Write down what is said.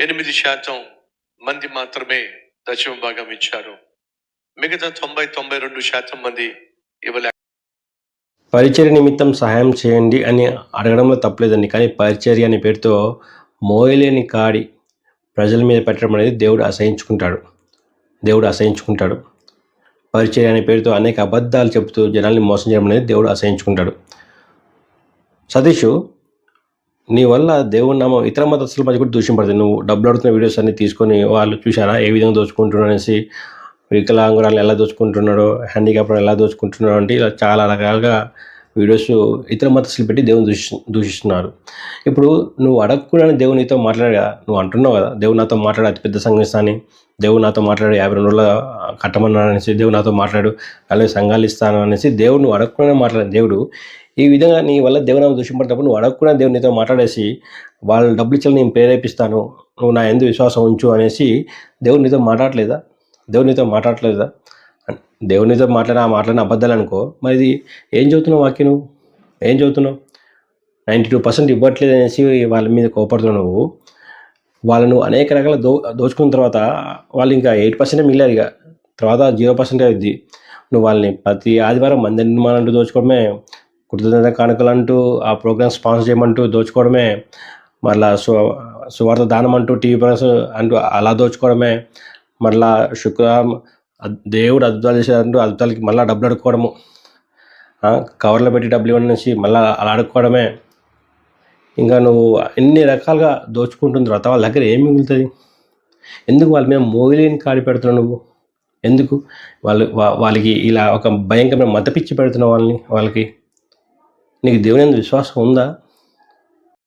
ఎనిమిది శాతం మంది మాత్రమే దశమ భాగం ఇచ్చారు. మిగతా తొంభై తొంభై రెండు శాతం మంది ఇవ్వలే. పరిచర్య నిమిత్తం సహాయం చేయండి అని అడగడంలో తప్పలేదండి. కానీ పరిచర్య అనే పేరుతో మోయలేని కాడి ప్రజల మీద పెట్టడం అనేది దేవుడు అసహించుకుంటాడు. దేవుడు అసహించుకుంటాడు. పరిచర్య అనే పేరుతో అనేక అబద్ధాలు చెబుతూ జనాల్ని మోసం చేయడం అనేది దేవుడు అసహించుకుంటాడు. సతీష్ నీ వల్ల దేవుని నామం ఇతర మతస్థుల మధ్య కూడా దూషింపడుతుంది నువ్వు డబ్బులు అడుగుతున్న వీడియోస్ అన్ని తీసుకొని వాళ్ళు చూసారా ఏ విధంగా దోచుకుంటున్నాడు అనేసి? వికలాంగురాలు ఎలా దోచుకుంటున్నాడో? హ్యాండిక్యాప్ ఎలా దోచుకుంటున్నాడో అంటే ఇలా చాలా రకాలుగా వీడియోస్ ఇతర మతస్థులు పెట్టి దేవుని దూషి దూషిస్తున్నారు. ఇప్పుడు నువ్వు అడగకూడని దేవుడు నీతో మాట్లాడగా నువ్వు అంటున్నావు కదా దేవుడు నాతో మాట్లాడు అతిపెద్ద సంఘిస్తాని దేవుడు నాతో మాట్లాడు యాభై రెండు రోజుల కట్టమన్నాడు అనేసి దేవుడు నాతో మాట్లాడు అలాగే సంఘాలు ఇస్తాను అనేసి దేవుడు నువ్వు అడగకుండా మాట్లాడే దేవుడు ఈ విధంగా నీ వల్ల దేవుని దూషింపడినప్పుడు నువ్వు అడగకుండా దేవుడు నీతో మాట్లాడేసి వాళ్ళ డబ్బులు ఇచ్చి నేను ప్రేరేపిస్తాను నువ్వు నా ఎందు విశ్వాసం ఉంచు అనేసి దేవుడు నీతో మాట్లాడలేదా? దేవుడు నీతో మాట్లాడలేదా దేవునితో మాట్లాడిన ఆ మాట్లాడిన అబద్ధాలు అనుకో. మరి ఇది ఏం చదువుతున్నావు వాక్యం నువ్వు ఏం చదువుతున్నావు? నైంటీ టూ పర్సెంట్ ఇవ్వట్లేదు అనేసి వాళ్ళ మీద కోపడుతున్నావు నువ్వు. వాళ్ళను అనేక రకాల దో దోచుకున్న తర్వాత వాళ్ళు ఇంకా ఎయిట్ పర్సెంటే మిగిలేదు ఇక. తర్వాత జీరో పర్సెంట్ అవుద్ది నువ్వు వాళ్ళని ప్రతి ఆదివారం మంది నిర్మాణం అంటూ దోచుకోవడమే కృతజ్ఞత కానుకలు అంటూ ఆ ప్రోగ్రామ్ స్పాన్సర్ చేయమంటూ దోచుకోవడమే మళ్ళా సు సువార్త దానం అంటూ టీవీ ప్రోగ్రామ్స్ అంటూ అలా దోచుకోవడమే మళ్ళా శుక్రవారం దేవుడు అద్భుతాలు చేశారంటూ అద్భుతాలకి మళ్ళీ డబ్బులు అడుక్కోవడము. కవర్లో పెట్టి డబ్బులు ఇవ్వడం నుంచి మళ్ళీ అలా అడుక్కోవడమే. ఇంకా నువ్వు ఎన్ని రకాలుగా దోచుకుంటున్న తర్వాత వాళ్ళ దగ్గర ఏం మిగులుతుంది? ఎందుకు వాళ్ళ మీద మోగిలేని కాడి పెడుతున్నావు నువ్వు? ఎందుకు? వాళ్ళు వాళ్ళకి ఇలా ఒక భయంకరమైన మతపిచ్చి పెడుతున్నావు వాళ్ళని వాళ్ళకి. నీకు దేవుని విశ్వాసం ఉందా?